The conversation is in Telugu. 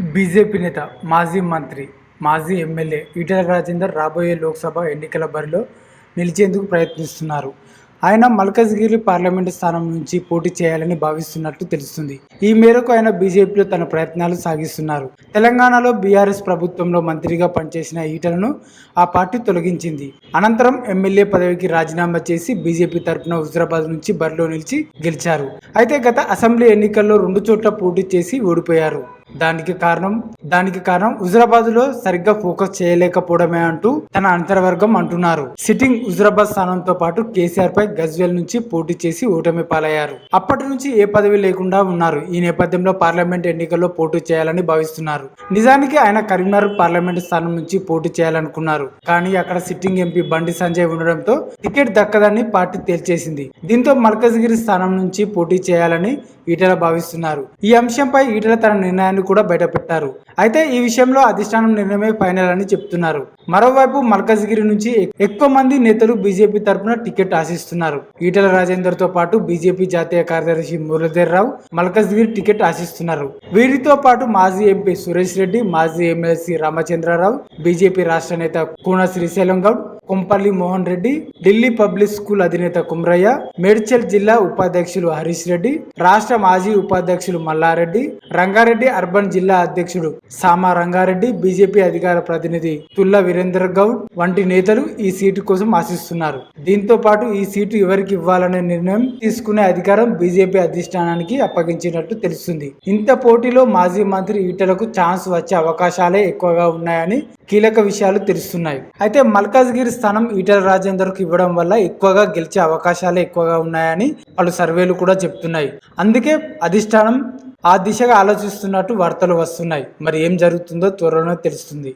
బీజేపీ నేత మాజీ మంత్రి మాజీ ఎమ్మెల్యే ఈటల రాజేందర్ రాబోయే లోక్సభ ఎన్నికల బరిలో నిలిచేందుకు ప్రయత్నిస్తున్నారు. ఆయన మల్కజ్గిరి పార్లమెంటు స్థానం నుంచి పోటీ చేయాలని భావిస్తున్నట్లు తెలుస్తుంది. ఈ మేరకు ఆయన బీజేపీలో తన ప్రయత్నాలు సాగిస్తున్నారు. తెలంగాణలో బీఆర్ఎస్ ప్రభుత్వంలో మంత్రిగా పనిచేసిన ఈటలను ఆ పార్టీ తొలగించింది. అనంతరం ఎమ్మెల్యే పదవికి రాజీనామా చేసి బీజేపీ తరపున హుజరాబాద్ నుంచి బరిలో నిలిచి గెలిచారు. అయితే గత అసెంబ్లీ ఎన్నికల్లో రెండు చోట్ల పోటీ చేసి ఓడిపోయారు. దానికి కారణం దానికి కారణం హుజరాబాద్లో సరిగ్గా ఫోకస్ చేయలేకపోవడమే అంటూ తన అంతర్వర్గం అంటున్నారు. సిట్టింగ్ హుజరాబాద్ స్థానంతో పాటు కేసీఆర్ పై గజ్వేల్ నుంచి పోటీ చేసి ఓటమి పాలయ్యారు. అప్పటి నుంచి ఏ పదవి లేకుండా ఉన్నారు. ఈ నేపథ్యంలో పార్లమెంట్ ఎన్నికల్లో పోటీ చేయాలని భావిస్తున్నారు. నిజానికి ఆయన కరీంనగర్ పార్లమెంట్ స్థానం నుంచి పోటీ చేయాలనుకున్నారు. కానీ అక్కడ సిట్టింగ్ ఎంపీ బండి సంజయ్ ఉండడంతో టికెట్ దక్కదని పార్టీ తేల్చేసింది. దీంతో మల్కజ్గిరి స్థానం నుంచి పోటీ చేయాలని ఈటల భావిస్తున్నారు. ఈ అంశంపై ఈటల తన నిర్ణయాన్ని కూడా బయటపెట్టారు అయితే ఈ విషయంలో అధిష్టానం నిర్ణయమే ఫైనల్ అని చెప్తున్నారు. మరోవైపు మల్కజ్గిరి నుంచి ఎక్కువ మంది నేతలు బీజేపీ తరఫున టికెట్ ఆశిస్తున్నారు. ఈటెల రాజేందర్తో పాటు బీజేపీ జాతీయ కార్యదర్శి మురళీధర్ రావు మల్కజ్గిరి టికెట్ ఆశిస్తున్నారు. వీరితో పాటు మాజీ ఎంపీ సురేష్ రెడ్డి మాజీ ఎమ్మెల్సీ రామచంద్రరావు బీజేపీ రాష్ట్ర నేత కూన శ్రీశైలం గౌడ్ కొంపల్లి మోహన్ రెడ్డి ఢిల్లీ పబ్లిక్ స్కూల్ అధినేత కుమ్రయ్య మేడ్చల్ జిల్లా ఉపాధ్యక్షులు హరీష్ రెడ్డి రాష్ట్ర మాజీ ఉపాధ్యక్షులు మల్లారెడ్డి రంగారెడ్డి అర్బన్ జిల్లా అధ్యక్షుడు సామా రంగారెడ్డి బీజేపీ అధికార ప్రతినిధి తుల్ల వీరేందర్ గౌడ్ వంటి నేతలు ఈ సీటు కోసం ఆశిస్తున్నారు. దీంతో పాటు ఈ సీటు ఎవరికి ఇవ్వాలనే నిర్ణయం తీసుకునే అధికారం బీజేపీ అధిష్టానానికి అప్పగించినట్టు తెలుస్తుంది. ఇంత పోటీలో మాజీ మంత్రి ఈటలకు ఛాన్స్ వచ్చే అవకాశాలే ఎక్కువగా ఉన్నాయని కీలక విషయాలు తెలుస్తున్నాయి. అయితే మల్కాజ్గిరి స్థానం ఈటల రాజేందర్కు ఇవ్వడం వల్ల ఎక్కువగా గెలిచే అవకాశాలే ఎక్కువగా ఉన్నాయని పలు సర్వేలు కూడా చెప్తున్నాయి. అందుకే అధిష్టానం ఆ దిశగా ఆలోచిస్తున్నట్టు వార్తలు వస్తున్నాయి. మరి ఏం జరుగుతుందో త్వరలో తెలుస్తుంది.